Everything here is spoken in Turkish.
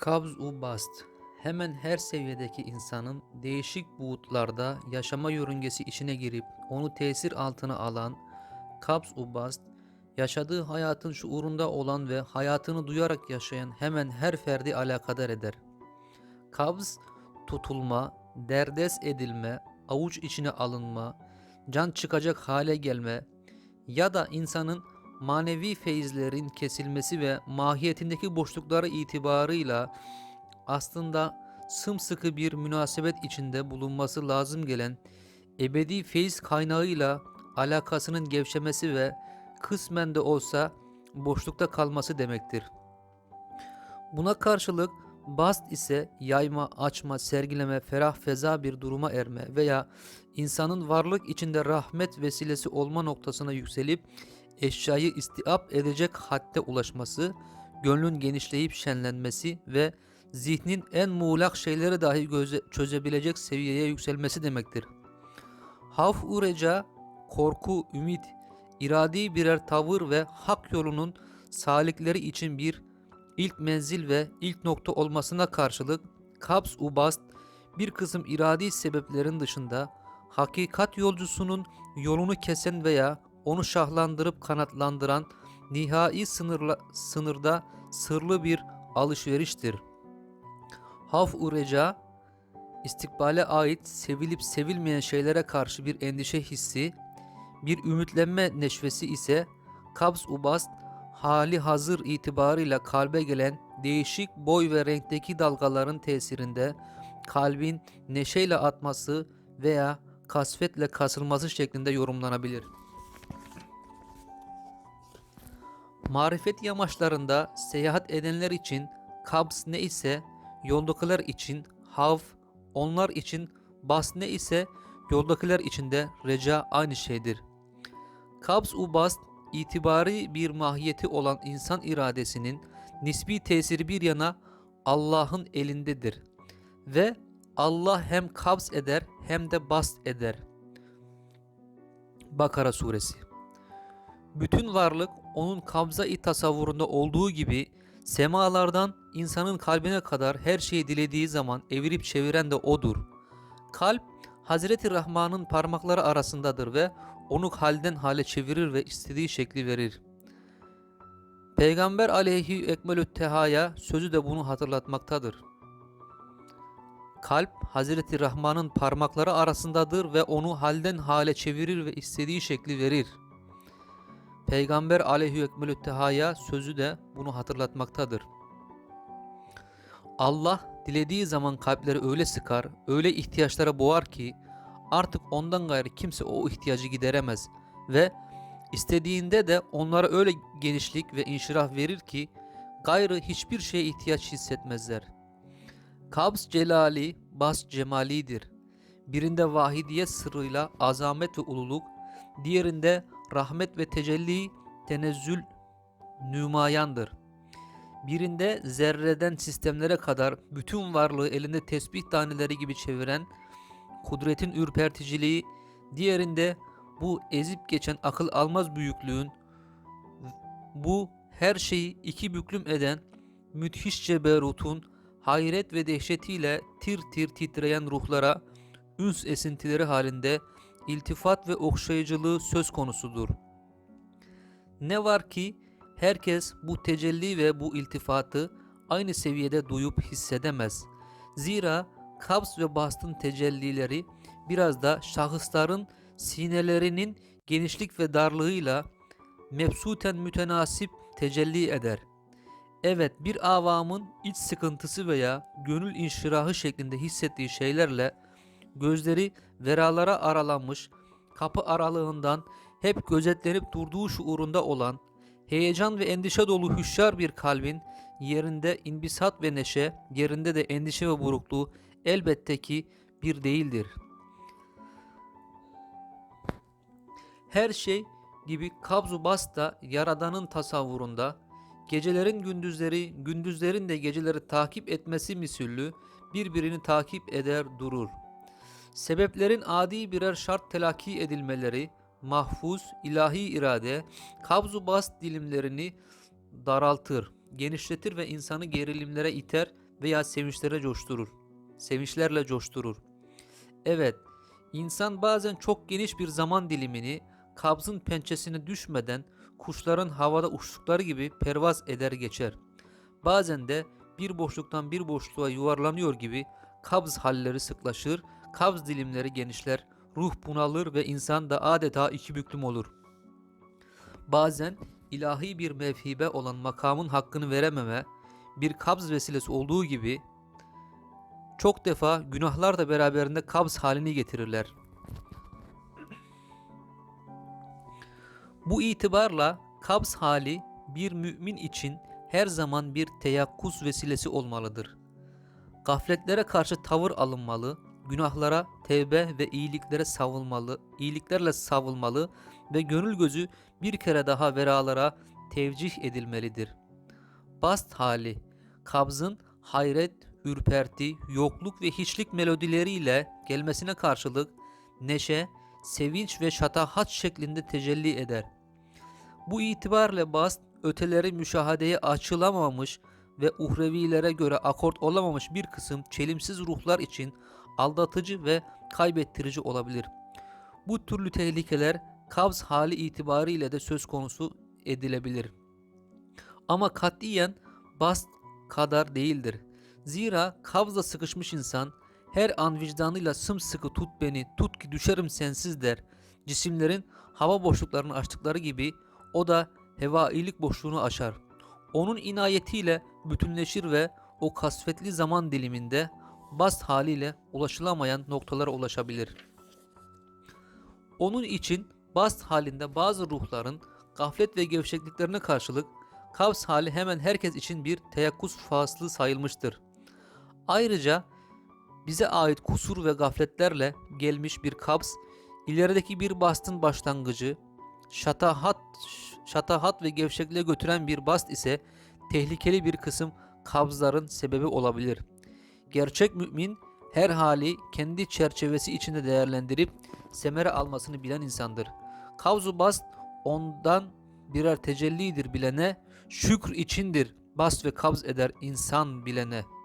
Kabz-u bast hemen her seviyedeki insanın değişik buğutlarda yaşama yörüngesi içine girip onu tesir altına alan kabz-u bast yaşadığı hayatın şuurunda olan ve hayatını duyarak yaşayan hemen her ferdi alakadar eder. Kabz tutulma, derdest edilme, avuç içine alınma, can çıkacak hale gelme ya da insanın manevi feyizlerin kesilmesi ve mahiyetindeki boşlukları itibarıyla aslında sımsıkı bir münasebet içinde bulunması lazım gelen ebedi feyiz kaynağıyla alakasının gevşemesi ve kısmen de olsa boşlukta kalması demektir. Buna karşılık bast ise yayma, açma, sergileme, ferah feza bir duruma erme veya insanın varlık içinde rahmet vesilesi olma noktasına yükselip eşyayı istiap edecek hadde ulaşması, gönlün genişleyip şenlenmesi ve zihnin en muğlak şeyleri dahi göze- çözebilecek seviyeye yükselmesi demektir. Havf ureca, korku, ümit, iradi birer tavır ve hak yolunun salikleri için bir ilk menzil ve ilk nokta olmasına karşılık kabz ubast bir kısım iradi sebeplerin dışında hakikat yolcusunun yolunu kesen veya onu şahlandırıp kanatlandıran nihai sınırla, sınırda sırlı bir alışveriştir. Haf ureca istikbale ait sevilip sevilmeyen şeylere karşı bir endişe hissi, bir ümitlenme neşvesi ise kabz ubast hali hazır itibarıyla kalbe gelen değişik boy ve renkteki dalgaların tesirinde kalbin neşeyle atması veya kasvetle kasılması şeklinde yorumlanabilir. Marifet yamaçlarında seyahat edenler için kabs ne ise yoldakiler için hav, onlar için bas ne ise yoldakiler için de reca aynı şeydir. Kabz u bast itibari bir mahiyeti olan insan iradesinin nisbi tesiri bir yana Allah'ın elindedir ve Allah hem kabz eder hem de bast eder. Bakara suresi bütün varlık onun kabza-i tasavvurunda olduğu gibi semalardan insanın kalbine kadar her şeyi dilediği zaman evirip çeviren de odur. Kalp Hazreti Rahman'ın parmakları arasındadır ve onu halden hale çevirir ve istediği şekli verir. Peygamber aleyhi ekmelü tehaya sözü de bunu hatırlatmaktadır. Kalp Hazreti Rahman'ın parmakları arasındadır ve onu halden hale çevirir ve istediği şekli verir. Peygamber aleyhi ekmelü tehaya sözü de bunu hatırlatmaktadır. Allah dilediği zaman kalpleri öyle sıkar, öyle ihtiyaçlara boğar ki artık ondan gayrı kimse o ihtiyacı gideremez ve istediğinde de onlara öyle genişlik ve inşirah verir ki gayrı hiçbir şeye ihtiyaç hissetmezler. Kabz celali, bas cemalidir. Birinde vahidiyet sırrıyla azamet ve ululuk, diğerinde rahmet ve tecelli, tenezzül nümayandır. Birinde zerreden sistemlere kadar bütün varlığı elinde tesbih taneleri gibi çeviren kudretin ürperticiliği, diğerinde bu ezip geçen akıl almaz büyüklüğün, bu her şeyi iki büklüm eden müthiş ceberutun hayret ve dehşetiyle tir tir titreyen ruhlara üns esintileri halinde iltifat ve okşayıcılığı söz konusudur. Ne var ki herkes bu tecelli ve bu iltifatı aynı seviyede duyup hissedemez. Zira kabz ve bastın tecellileri biraz da şahısların sinelerinin genişlik ve darlığıyla mebsuten mütenasip tecelli eder. Evet bir avamın iç sıkıntısı veya gönül inşirahı şeklinde hissettiği şeylerle gözleri veralara aralanmış, kapı aralığından hep gözetlenip durduğu şuurunda olan, heyecan ve endişe dolu hüşyar bir kalbin yerinde inbisat ve neşe, yerinde de endişe ve burukluğu elbette ki bir değildir. Her şey gibi kabzu bas da yaradanın tasavvurunda, gecelerin gündüzleri, gündüzlerin de geceleri takip etmesi misüllü birbirini takip eder durur. Sebeplerin adi birer şart telakki edilmeleri, mahfuz, ilahi irade, kabzu bast dilimlerini daraltır, genişletir ve insanı gerilimlere iter veya sevinçlere coşturur. Sevinçlerle coşturur. Evet, insan bazen çok geniş bir zaman dilimini kabzın pençesine düşmeden kuşların havada uçtukları gibi pervaz eder geçer. Bazen de bir boşluktan bir boşluğa yuvarlanıyor gibi kabz halleri sıklaşır, kabz dilimleri genişler, ruh bunalır ve insan da adeta iki büklüm olur. Bazen ilahi bir mevhibe olan makamın hakkını verememe, bir kabz vesilesi olduğu gibi çok defa günahlar da beraberinde kabz halini getirirler. Bu itibarla kabz hali bir mümin için her zaman bir teyakkuz vesilesi olmalıdır. Gafletlere karşı tavır alınmalı, günahlara tevbe ve iyiliklere savılmalı, iyiliklerle savılmalı ve gönül gözü bir kere daha veralara tevcih edilmelidir. Bast hali, kabzın hayret, ürperti, yokluk ve hiçlik melodileriyle gelmesine karşılık neşe, sevinç ve şatahat şeklinde tecelli eder. Bu itibarla bast öteleri müşahadeye açılamamış ve uhrevilere göre akort olamamış bir kısım çelimsiz ruhlar için aldatıcı ve kaybettirici olabilir. Bu türlü tehlikeler kabz hali itibariyle de söz konusu edilebilir. Ama katiyen bast kadar değildir. Zira kabzla sıkışmış insan her an vicdanıyla sımsıkı tut beni, tut ki düşerim sensiz der. Cisimlerin hava boşluklarını açtıkları gibi o da hevailik boşluğunu aşar. Onun inayetiyle bütünleşir ve o kasvetli zaman diliminde bast haliyle ulaşılamayan noktalara ulaşabilir. Onun için bast halinde bazı ruhların gaflet ve gevşekliklerine karşılık kavs hali hemen herkes için bir teyakkuz faslı sayılmıştır. Ayrıca bize ait kusur ve gafletlerle gelmiş bir kabz, ilerideki bir bastın başlangıcı, şatahat, şatahat ve gevşekliğe götüren bir bast ise tehlikeli bir kısım kabzların sebebi olabilir. Gerçek mümin her hali kendi çerçevesi içinde değerlendirip semere almasını bilen insandır. Kavzu bast ondan birer tecellidir bilene, şükür içindir bast ve kabz eder insan bilene.''